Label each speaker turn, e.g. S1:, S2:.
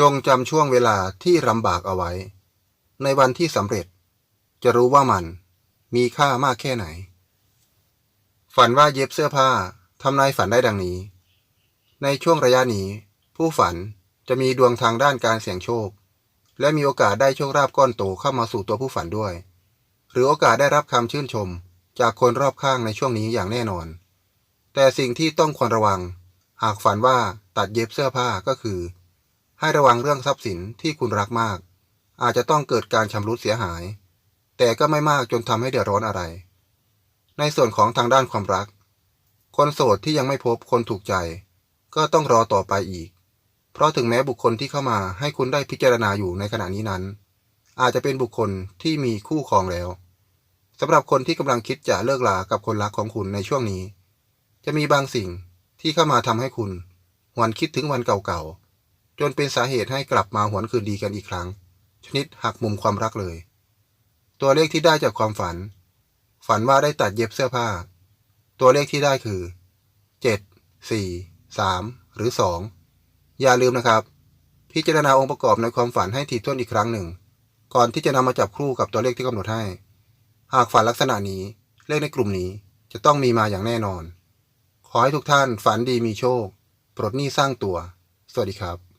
S1: จงจำช่วงเวลาที่ลำบากเอาไว้ ในวันที่สำเร็จ จะรู้ว่ามันมีค่ามากแค่ไหน ฝันว่าเย็บเสื้อผ้าทำนายฝันได้ดังนี้ ในช่วงระยะนี้ ผู้ฝันจะมีดวงทางด้านการเสี่ยงโชค และมีโอกาสได้โชคลาภก้อนโตเข้ามาสู่ตัวผู้ฝันด้วย หรือโอกาสได้รับคำชื่นชม จากคนรอบข้างในช่วงนี้อย่างแน่นอน แต่สิ่งที่ต้องควรระวัง หากฝันว่าตัดเย็บเสื้อผ้าก็คือ ให้ระวังเรื่องทรัพย์สินที่คุณรักมาก อาจจะต้องเกิดการชำรุดเสียหาย แต่ก็ไม่มากจนทำให้เดือดร้อนอะไร ในส่วนของทางด้านความรัก คนโสดที่ยังไม่พบคนถูกใจ ก็ต้องรอต่อไปอีก เพราะถึงแม้บุคคลที่เข้ามาให้คุณได้พิจารณาอยู่ในขณะนี้นั้น อาจจะเป็นบุคคลที่มีคู่ครองแล้วสำหรับคนที่กำลังคิดจะเลิกลากับคนรักของคุณในช่วงนี้ จะมีบางสิ่งที่เข้ามาทำให้คุณหวนคิดถึงวันเก่าๆ จนเป็นสาเหตุให้กลับมาหวนคืนดีกันอีกครั้ง ชนิดหักมุมความรักเลย ตัวเลขที่ได้จากความฝัน ฝันว่าได้ตัดเย็บเสื้อผ้า ตัวเลขที่ได้คือ 7 4 3 หรือ 2 อย่าลืมนะครับ พิจารณาองค์ประกอบในความฝันให้ถี่ถ้วนอีกครั้งหนึ่ง ก่อนที่จะนำมาจับคู่กับตัวเลขที่กำหนดให้ หากฝันลักษณะนี้เลขในกลุ่มนี้จะต้องมีมาอย่างแน่นอน ขอให้ทุกท่านฝันดีมีโชค ปลดหนี้สร้างตัว สวัสดีครับ